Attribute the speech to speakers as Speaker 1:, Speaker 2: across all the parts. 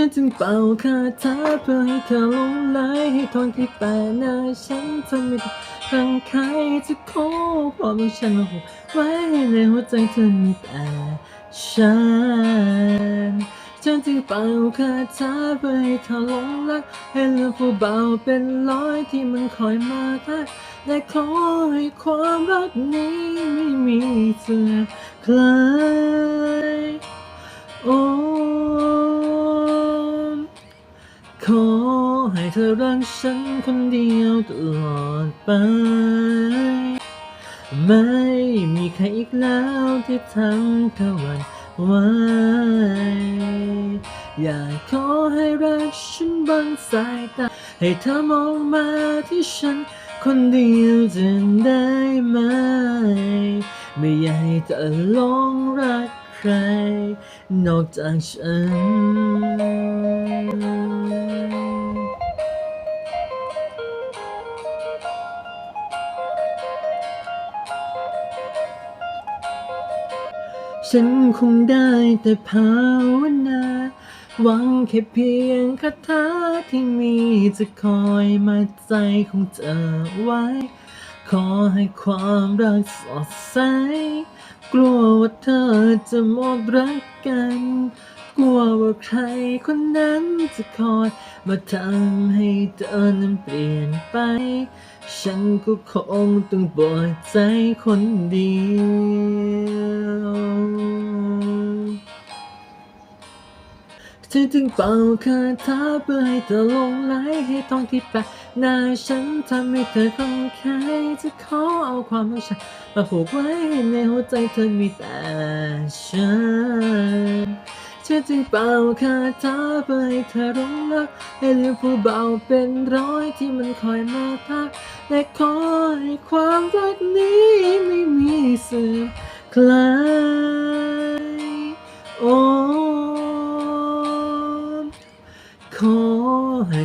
Speaker 1: ฉันจึงเป่าคาถาเพื่อให้เธอลงไหลให้ทองที่แปะหน้าฉันทำไม่ได้รังใครจะขอความของฉันมาผูไว้ในหัวใจเธอมีแต่ฉันฉันจึงเป่าคาถาเพื่อให้เธอลงรักให้เลือผู้เบาเป็นร้อยที่มันคอยมาทักและขอให้ความรักนี้ไม่มีเสื่อมคลาย ธอรักฉันคนเดียวตลอดไป ไม่มีใครอีกแล้วที่ทำเธอหวันไหวอยากขอให้รักฉันบางสายตา ให้เธอมองมาที่ฉัน คนเดียวจะได้ไหม ไม่อยากให้เธอหลงรักใคร นอกจากฉัน ฉันคงได้แต่ภาวนาหวังแค่เพียงคาถาที่มีจะคอยมาใจของเธอไว้ ขอให้ความรักสดใส กลัวว่าเธอจะหมดรักกัน กลัวว่าใครคนนั้นจะคอยมาทำให้เธอนั้นเปลี่ยนไป ฉันก็คงต้องปล่อยใจคนเดียว ฉันจึงเป่าคาถาเพื่อให้เธอหลงไหลให้ทองที่แปะหน้าฉันทำให้เธอคล่องแคล้จะขอเอาความรักฉันมาผูกไว้ในหัวใจเธอมีแต่ฉันฉันจึงเป่าคาถาเพื่อให้เธอหลงรักให้ลือผู้เบาเป็นร้อยที่มันคอยมาทักและขอให้ความรักนี้ไม่มีเสื่อมคลาย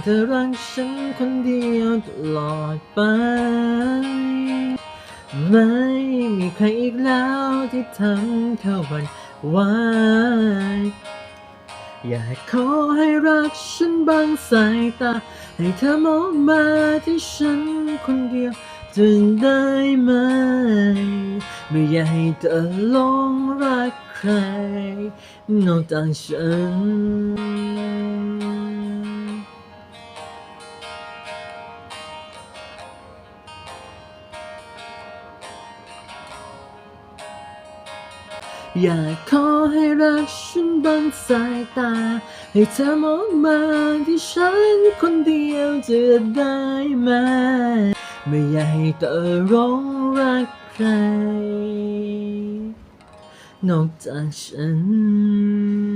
Speaker 1: เธอรักฉันคนเดียวตลอดไป ไม่มีใครอีกแล้วที่ทำเธอหวันไหวอยากขอให้รักฉันบางสายตา ให้เธอมองมาที่ฉันคนเดียวจะได้ไหม ไม่อยากให้เธอหลงรักใคร นอกจากฉัน อยากขอให้รักฉันบังสายตา ให้เธอมองมาที่ฉันคนเดียวจะได้ไหมไม่อยากให้เธอร้องรักใคร นอกจากฉัน